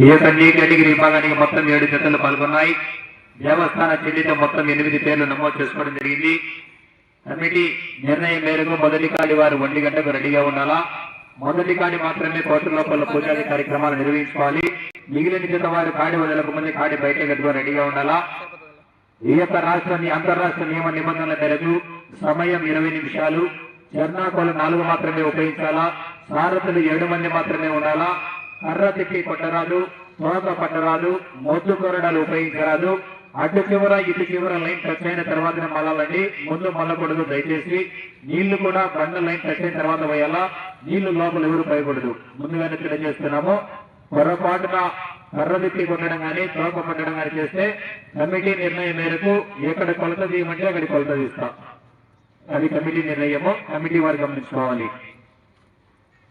ఈ యొక్క నీ కేటగిరీ విభాగానికి మొత్తం ఏడు జతలు పాల్గొన్నాయి. దేవస్థాన చెల్లితో మొత్తం ఎనిమిది పేర్లు నమోదు చేసుకోవడం జరిగింది. కమిటీ నిర్ణయం మేరకు మొదటి కాడి వారు ఒంటి గంటకు రెడీగా ఉండాలా? మొదటి కాడి మాత్రమే కోట లోపల పూజాది కార్యక్రమాలు నిర్వహించుకోవాలి. మిగిలిన జత వారు కాడి వదలకు ముందు కాడి బయట గట్టుగా రెడీగా ఉండాలా? ఈ యొక్క రాష్ట్ర అంతర్రాష్ట్ర నియమ నిబంధనల మేరకు సమయం ఇరవై నిమిషాలు. చర్నాకోలు నాలుగు మాత్రమే ఉపయోగించాలా? సారథులు ఏడు మంది మాత్రమే ఉండాలా? కర్ర కొట్టరాదు తోక పట్టరాదు మొద్దు కొరడాలు ఉపయోగించరాదు. అడ్డు చివర ఇటు చివర లైన్ టచ్ అయిన తర్వాత మళ్ళాలండి. ముందు మళ్ళకూడదు దయచేసి. నీళ్ళు కూడా బండ లైన్ టచ్ అయిన తర్వాత పోయాలా? నీళ్ళు లోపల ఎవరు పోయకూడదు ముందుగానే తెలియజేస్తున్నాము. పొరపాటున కర్ర తిప్పి కొట్టడం కానీ తోక పట్టడం కానీ చేస్తే కమిటీ నిర్ణయం మేరకు ఎక్కడ కొలత తీయమంటే అక్కడ కొలత తీస్తాం. అది కమిటీ నిర్ణయము. కమిటీ వారు గమనించుకోవాలి.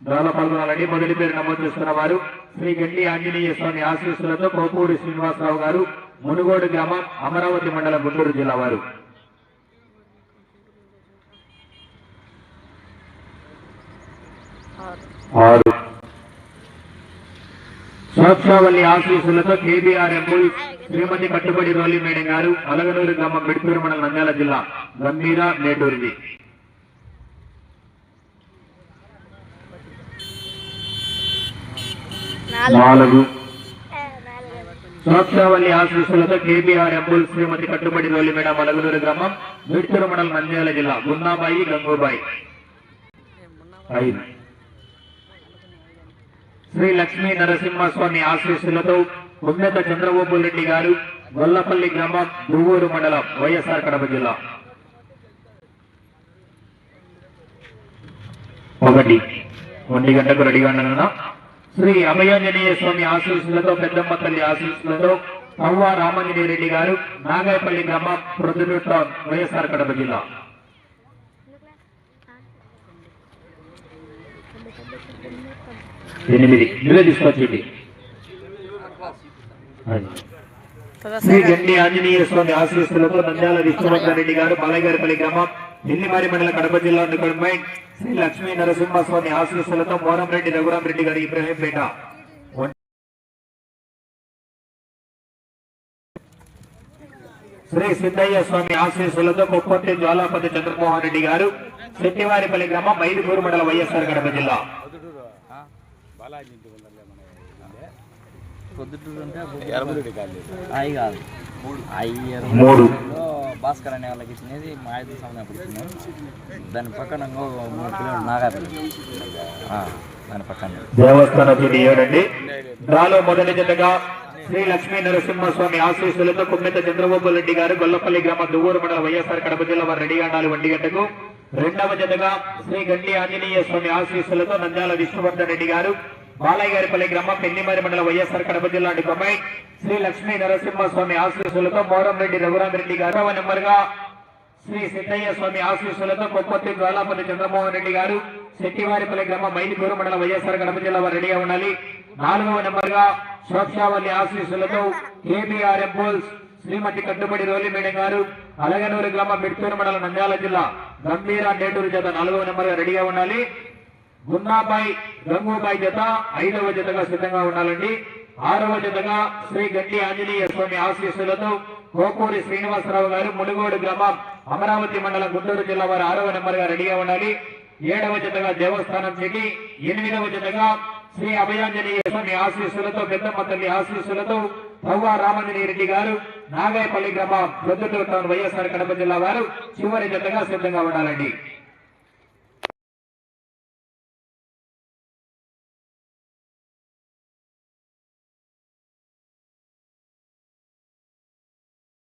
పాల్గొనాలని మొదటి పేరు నమోదు చేస్తున్న వారు శ్రీ గండి ఆంజనేయ స్వామి ఆశీస్సులతో కోపూడి శ్రీనివాసరావు గారు మునుగోడు గ్రామం అమరావతి మండలం గుంటూరు జిల్లా వారు. ఆరు. ఆశీస్సులతో కేబీఆర్ ఎంపుల్ శ్రీమతి కట్టుబడి రోలి మేడం గారు అలగనూరు గ్రామం మిడిపూరు మండలం నంద్యాల జిల్లా గంభీర నేటూరిది నాలుగు. సోత్సావల్లి ఆశీస్సులతో కేబీఆర్ ఎంపుల్ శ్రీమతి కట్టుబడి రోలి మేడం అలగనూరు గ్రామం మిడిపూరు మండలం నంద్యాల జిల్లా గున్నాబాయి గంగూబాయి. ఐదు. శ్రీ లక్ష్మీ నరసింహస్వామి ఆశీస్సులతో ఉన్నత చంద్రబాబు రెడ్డి గారు గొల్లపల్లి గ్రామం దువ్వూరు మండలం వైఎస్ఆర్ కడప జిల్లా. ఒకటి. ఒంటి గంటకు రెడీగా ఉన్నాను శ్రీ అభయాంజనేయ స్వామి ఆశీస్సులతో పెద్దమ్మ తల్లి ఆశీస్సులతో కవ్వ రామాంజనేయ రెడ్డి గారు నాగాయపల్లి గ్రామం ప్రొద్దుటూరు టౌన్ వైఎస్ఆర్ కడప జిల్లా. ఎనిమిది. తీసుకొచ్చేది. శ్రీ గండి ఆంజనేయ స్వామి ఆశీస్సులతో నంద్యాల విష్ణువర్ధన్ రెడ్డి గారు బాలయ్యగారిపల్లి గ్రామం ఢిల్లీమారి మండల కడప జిల్లా రిక్వైర్మెంట్ శ్రీ లక్ష్మీ నరసింహస్వామి ఆశీస్సులతో మోరంరెడ్డి రఘురాం రెడ్డి గారు ఇబ్రహీంపేట శ్రీ సిద్ధయ్య స్వామి ఆశీస్సులతో కుప్పర్తి జ్వాలాపతి చంద్రమోహన్ రెడ్డి గారు శెట్టివారిపల్లి గ్రామం మైదుగూరు మండల వైఎస్ఆర్ కడప జిల్లా. మూడు. భాస్కర్ అనే వాళ్ళకి ఇచ్చినది మా ఐదు సంవత్సరం ఇచ్చినాం దాని పక్కన మూడు కిలోమీటర్ నాగార్జున. దాని పక్కన. దేవస్థాన ఏడండి. డ్రాలో మొదటి జతగా శ్రీ లక్ష్మీ నరసింహస్వామి ఆశీస్సులతో కుమ్మెత చంద్రబాబు రెడ్డి గారు గొల్లపల్లి గ్రామ దువ్వూరు మండల వైఎస్ఆర్ కడప జిల్లా వారు రెడీగా ఉండాలి ఒంటి గంటకు. రెండవ జతగా శ్రీ గండి ఆంజనేయ స్వామి ఆశీస్సులతో నంద్యాల విష్ణువర్ధన్ రెడ్డి గారు బాలయ్య గారిపల్లి గ్రామం పెన్నిమారి మండల వైఎస్ఆర్ కడప జిల్లా డిపమై శ్రీ లక్ష్మీ నరసింహస్వామి ఆశీస్సులతో మోరంరెడ్డి రఘురాం రెడ్డి గారు నెంబర్గా శ్రీ సిద్ధయ్య స్వామి ఆశీస్సులతో కొప్పత్తి జ్వాలాపల్లి చంద్రమోహన్ రెడ్డి గారు శెట్టివారిపల్లి గ్రామ మైదుగూరు మండల వైఎస్ఆర్ కడప జిల్లా వారు రెడీగా ఉండాలి. నాలుగవ నెంబర్గా సోక్షావల్లి ఆశీస్సులతో కేబీఆర్ శ్రీమతి కట్టుబడి రోలిమేడం గారు అలగనూరు గ్రామ మిడ్తూరు మండలం నంద్యాల జిల్లా గంభీర నేటూరు జత నాలుగవ నెంబర్గా రెడీగా ఉండాలి. గున్నాబాయ్ గంగూబాయ్ జత ఐదవ జతగా సిద్ధంగా ఉండాలండి. ఆరవ జతగా శ్రీ గండి ఆంజనేయ స్వామి ఆశీస్సులతో కోకూరి శ్రీనివాసరావు గారు మునుగోడు గ్రామం అమరావతి మండలం గుంటూరు జిల్లా వారు ఆరవ నెంబర్గా రెడీగా ఉండాలి. ఏడవ జతగా దేవస్థానం సిటీ ఎనిమిదవ జతగా శ్రీ అభయాంజనేయ స్వామి ఆశీస్సులతో పెద్దమ్మ తల్లి ఆశీస్సులతో పవ్వ రామంజనేయ రెడ్డి గారు నాగాయపల్లి గ్రామం ప్రొద్దుటూరు టౌన్ వైఎస్ఆర్ కడప జిల్లా వారు చివరి జతగా సిద్ధంగా ఉండాలండి.